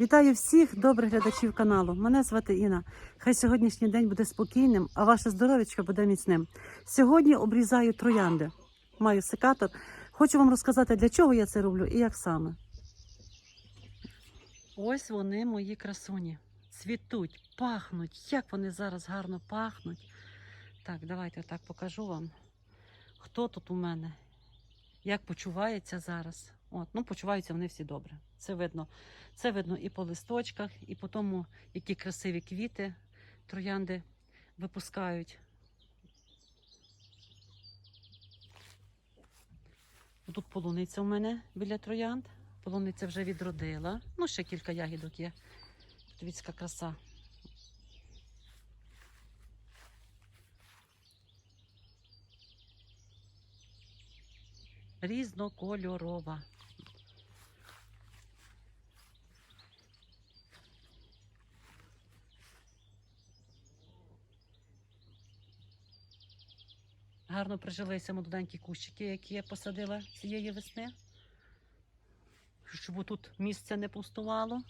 Вітаю всіх добрих глядачів каналу. Мене звати Інна. Хай сьогоднішній день буде спокійним, а ваше здоров'ячко буде міцним. Сьогодні обрізаю троянди. Маю секатор. Хочу вам розказати, для чого я це роблю і як саме. Ось вони, мої красуні. Цвітуть, пахнуть. Як вони зараз гарно пахнуть. Так, давайте отак покажу вам, хто тут у мене, як почувається зараз. От, ну, почуваються вони всі добре. Це видно. Це видно і по листочках, і по тому, які красиві квіти троянди випускають. Тут полуниця у мене біля троянд. Полуниця вже відродила. Ну, ще кілька ягідок є. Дивіться, краса. Різнокольорова. Гарно прижилися молоденькі кущики, які я посадила цієї весни. Щоб тут місце не пустувало.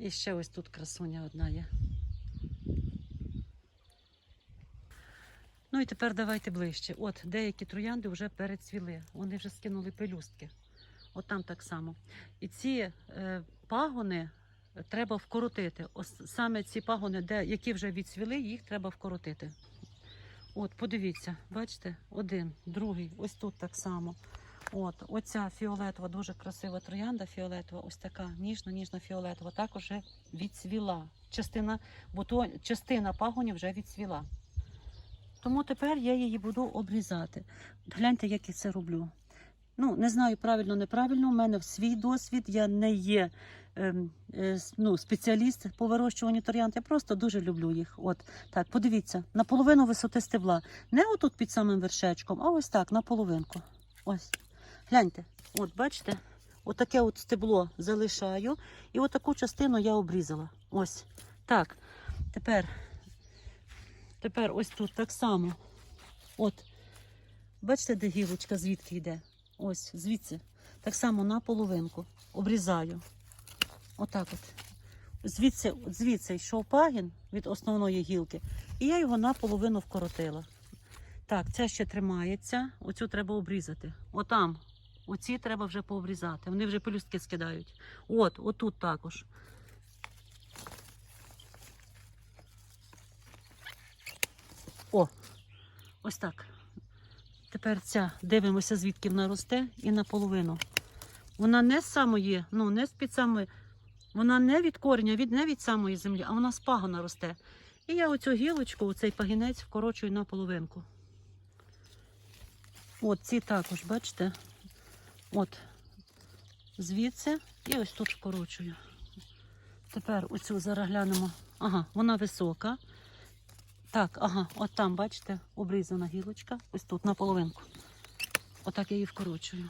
І ще ось тут красуня одна є. Ну і тепер давайте ближче. От деякі троянди вже перецвіли, вони вже скинули пелюстки. От там так само. І ці е, пагони треба вкоротити. Ось саме ці пагони, де, які вже відцвіли, їх треба вкоротити. От, подивіться, бачите, один, другий, ось тут так само. От, оця фіолетова, дуже красива троянда фіолетова, ось така ніжна, ніжна фіолетова, також вже відцвіла. Частина, частина пагонів вже відцвіла. Тому тепер я її буду обрізати. Гляньте, як я це роблю. Ну, не знаю, правильно, неправильно. У мене свій досвід, я не є ем, е, ну, спеціаліст по вирощуванню троянд. Я просто дуже люблю їх. От так, подивіться, на половину висоти стебла. Не отут під самим вершечком, а ось так, на половинку. Ось. Гляньте, от бачите, отаке от стебло залишаю, і отаку частину я обрізала. Ось. Так. Тепер, тепер ось тут так само. От. Бачите, де гілочка звідки йде? Ось, звідси. Так само на половинку. Обрізаю. Отак от. Звідси, звідси йшов пагін від основної гілки, і я його наполовину вкоротила. Так, ця ще тримається. Оцю треба обрізати. Отам. Оці треба вже пообрізати. Вони вже пелюстки скидають. От, отут також. О, ось так. Тепер ця дивимося, звідки вона росте, і наполовину. Вона не з самої, ну не з під самої, вона не від корення, від, не від самої землі, а вона з пагона росте. І я оцю гілочку, оцей пагінець вкорочую на половинку. От ці також, бачите? От звідси і ось тут вкорочую. Тепер оцю зараз глянемо. Ага, вона висока. Так, ага, от там, бачите, обрізана гілочка. Ось тут на половинку. Отак я її вкорочую.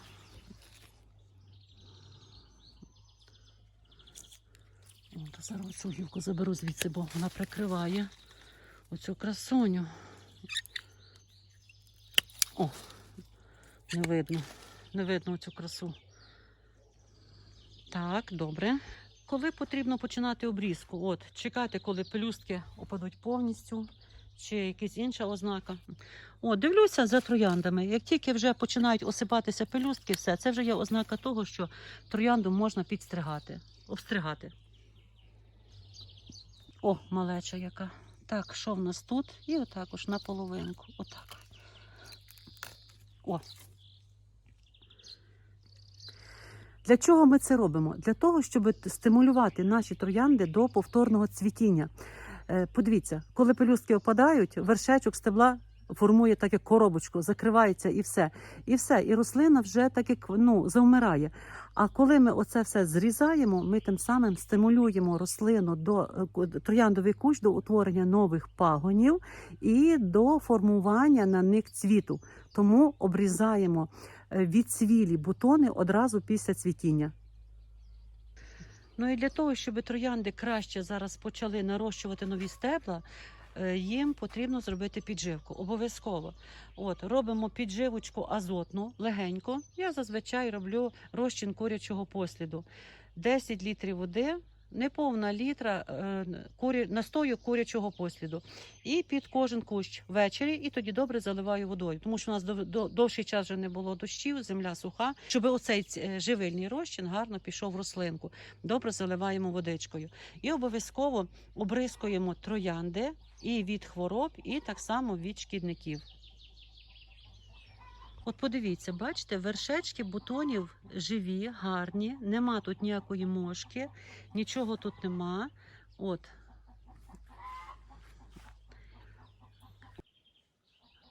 От, зараз цю гілку заберу звідси, бо вона прикриває оцю красуню. О, не видно. Не видно цю красу. Так, добре. Коли потрібно починати обрізку? От, чекати, коли пелюстки опадуть повністю, чи якась інша ознака. О, дивлюся за трояндами. Як тільки вже починають осипатися пелюстки, все, це вже є ознака того, що троянду можна підстригати, обстригати. О, малеча яка. Так, що в нас тут? І отак ось на половинку. Отак. О. Для чого ми це робимо? Для того, щоб стимулювати наші троянди до повторного цвітіння. Е, Подивіться, коли пелюстки опадають, вершечок стебла формує так як коробочку, закривається і все. І все. І рослина вже так як ну, завмирає. А коли ми оце все зрізаємо, ми тим самим стимулюємо рослину до е, трояндовий кущ до утворення нових пагонів і до формування на них цвіту. Тому обрізаємо відцвілі бутони одразу після цвітіння. Ну і для того, щоб троянди краще зараз почали нарощувати нові стебла, е, їм потрібно зробити підживку. Обов'язково. От, робимо підживочку азотну, легенько. Я зазвичай роблю розчин курячого посліду. 10 літрів води, неповна літра е, настою курячого посліду. І під кожен кущ ввечері, і тоді добре заливаю водою, тому що у нас до- довший час вже не було дощів, земля суха. Щоб оцей е, живильний розчин гарно пішов в рослинку. Добре заливаємо водичкою. І обов'язково обрискуємо троянди і від хвороб, і так само від шкідників. От подивіться, бачите, вершечки бутонів живі, гарні, нема тут ніякої мошки, нічого тут нема. От.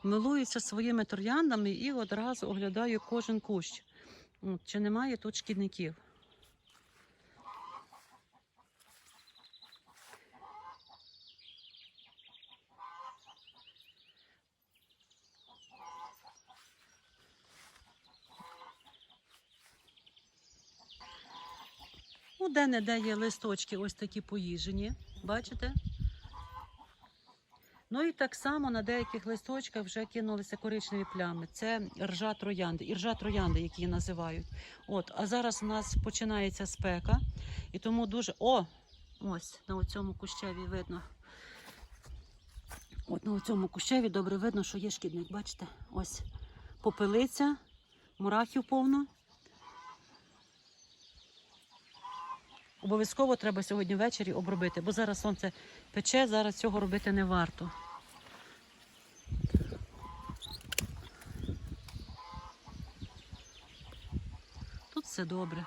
Милуюся своїми трояндами і одразу оглядаю кожен кущ. Чи немає тут шкідників. Ну, де-не-де є листочки ось такі поїжені, бачите? Ну і так само на деяких листочках вже кинулися коричневі плями. Це ржа троянди, і ржа троянди, які її називають. От, а зараз у нас починається спека, і тому дуже. О! Ось на цьому кущеві видно. От на цьому кущеві добре видно, що є шкідник. Бачите? Ось попелиця, мурахів повно. Обов'язково треба сьогодні ввечері обробити, бо зараз сонце пече, зараз цього робити не варто. Тут все добре.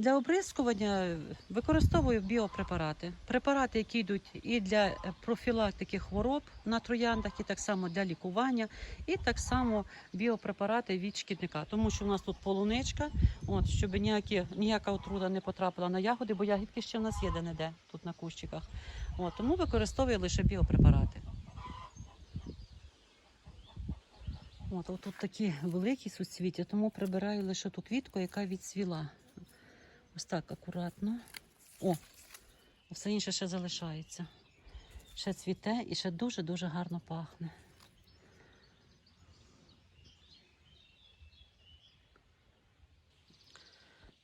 Для обрискування використовую біопрепарати. Препарати, які йдуть і для е, профілактики хвороб на трояндах, і так само для лікування, і так само біопрепарати від шкідника. Тому що в нас тут полуничка, от, щоб ніякі, ніяка отрута не потрапила на ягоди, бо ягідки ще в нас є де-не-де тут на кущиках. От, тому використовую лише біопрепарати. От, от тут такі великі суцвіття, тому прибираю лише ту квітку, яка відцвіла. Ось так акуратно. О, все інше ще залишається. Ще цвіте і ще дуже-дуже гарно пахне.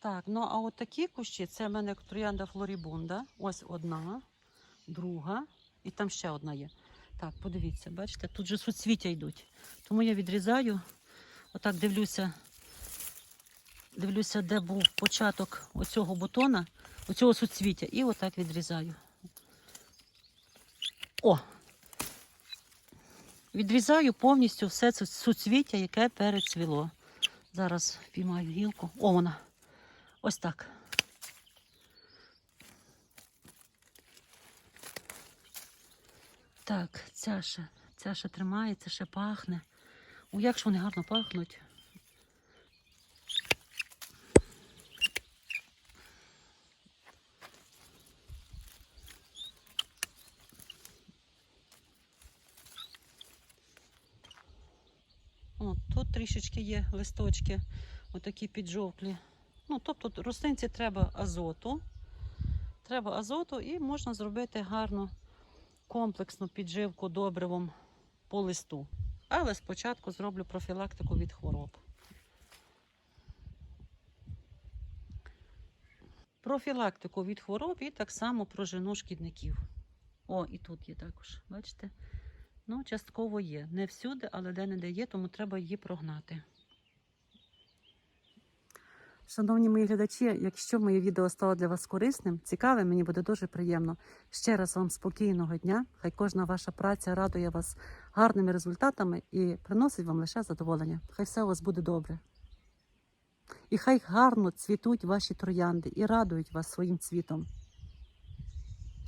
Так, ну а от такі кущі, це в мене троянда флорібунда. Ось одна, друга, і там ще одна є. Так, подивіться, бачите, тут же суцвіття йдуть. Тому я відрізаю, отак дивлюся, дивлюся, де був початок оцього бутона, оцього суцвіття, і отак відрізаю. О! Відрізаю повністю все це суцвіття, яке перецвіло. Зараз впіймаю гілку. О, вона. Ось так. Так, ця ще, ця ще тримається, ще пахне. О, як ж вони гарно пахнуть. О, тут трішечки є листочки, отакі піджовклі. Ну, тобто рослинці треба азоту. Треба азоту і можна зробити гарну комплексну підживку добривом по листу. Але спочатку зроблю профілактику від хвороб. Профілактику від хвороб і так само прожену шкідників. О, і тут є також, бачите? Ну, частково є. Не всюди, але де-не-де є, тому треба її прогнати. Шановні мої глядачі, якщо моє відео стало для вас корисним, цікавим, мені буде дуже приємно. Ще раз вам спокійного дня. Хай кожна ваша праця радує вас гарними результатами і приносить вам лише задоволення. Хай все у вас буде добре. І хай гарно цвітуть ваші троянди і радують вас своїм цвітом.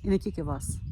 І не тільки вас.